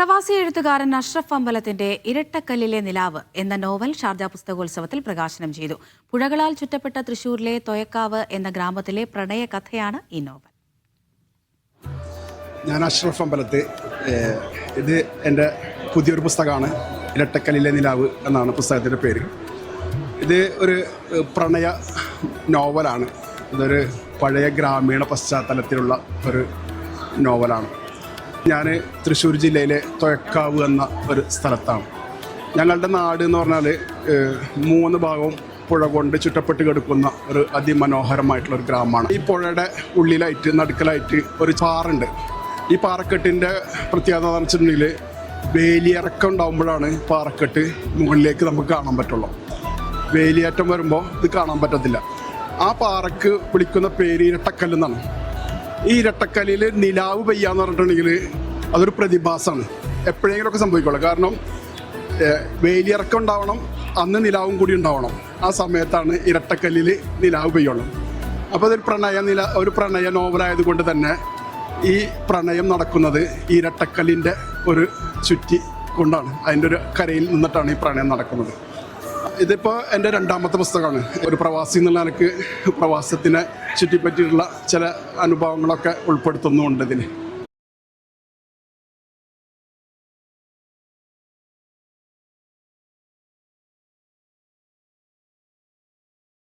പ്രവാസി എഴുത്തുകാരൻ അഷ്റഫ് അമ്പലത്തിന്റെ ഇരട്ടക്കല്ലിലെ നിലാവ് എന്ന നോവൽ ഷാർജ പുസ്തകോത്സവത്തിൽ പ്രകാശനം ചെയ്തു. പുഴകളാൽ ചുറ്റപ്പെട്ട തൃശൂരിലെ തൊയക്കാവ് എന്ന ഗ്രാമത്തിലെ പ്രണയ കഥയാണ് ഈ നോവൽ. ഞാൻ അഷ്റഫ് അമ്പലത്ത് ഇത് എന്റെ പുതിയൊരു പുസ്തകമാണ്. ഇരട്ടക്കല്ലിലെ നിലാവ് എന്നാണ് പുസ്തകത്തിന്റെ പേര്. ഇത് ഒരു പ്രണയ നോവലാണ്. ഇതൊരു പഴയ ഗ്രാമീണ പശ്ചാത്തലത്തിലുള്ള ഒരു നോവലാണ്. ഞാൻ തൃശ്ശൂർ ജില്ലയിലെ തൊയക്കാവ് എന്ന ഒരു സ്ഥലത്താണ്. ഞങ്ങളുടെ നാട് എന്ന് പറഞ്ഞാൽ മൂന്ന് ഭാഗവും പുഴ കൊണ്ട് ചുറ്റപ്പെട്ട് കിടക്കുന്ന ഒരു അതിമനോഹരമായിട്ടുള്ള ഒരു ഗ്രാമമാണ്. ഈ പുഴയുടെ ഉള്ളിലായിട്ട് നടുക്കലായിട്ട് ഒരു പാറുണ്ട് ഈ പാറക്കെട്ടിന്റെ പ്രത്യേകത എന്ന് വെച്ചിട്ടുണ്ടെങ്കിൽ വേലിയിറക്കം ഉണ്ടാകുമ്പോഴാണ് പാറക്കെട്ട് മുകളിലേക്ക് നമുക്ക് കാണാൻ പറ്റുള്ളൂ. വേലിയേറ്റം വരുമ്പോൾ ഇത് കാണാൻ പറ്റത്തില്ല. ആ പാറക്ക് വിളിക്കുന്ന പേര് ഇരട്ടക്കല്ല് എന്നാണ്. ഈ ഇരട്ടക്കല്ലിൽ നിലാവ് പെയ്യാന്ന് പറഞ്ഞിട്ടുണ്ടെങ്കിൽ അതൊരു പ്രതിഭാസമാണ്. എപ്പോഴെങ്കിലുമൊക്കെ സംഭവിക്കുള്ളൂ. കാരണം വേലിയിറക്കം ഉണ്ടാവണം അന്ന് നിലാവും കൂടി ഉണ്ടാവണം. ആ സമയത്താണ് ഇരട്ടക്കല്ലിൽ നിലാവ് പെയ്യുള്ളൂ. അപ്പോൾ അതൊരു പ്രണയ നില ഒരു പ്രണയ നോവലായതുകൊണ്ട് തന്നെ ഈ പ്രണയം നടക്കുന്നത് ഇരട്ടക്കല്ലിന്റെ ഒരു ചുറ്റി കൊണ്ടാണ്. അതിന്റെ ഒരു കരയിൽ നിന്നിട്ടാണ് ഈ പ്രണയം നടക്കുന്നത്. ഇതിപ്പോൾ എന്റെ രണ്ടാമത്തെ പുസ്തകമാണ്. ഒരു പ്രവാസി എന്നുള്ള എനിക്ക് പ്രവാസത്തിനെ ചുറ്റിപ്പറ്റിയിട്ടുള്ള ചില അനുഭവങ്ങളൊക്കെ ഉൾപ്പെടുത്തുന്നുണ്ട് ഇതിൽ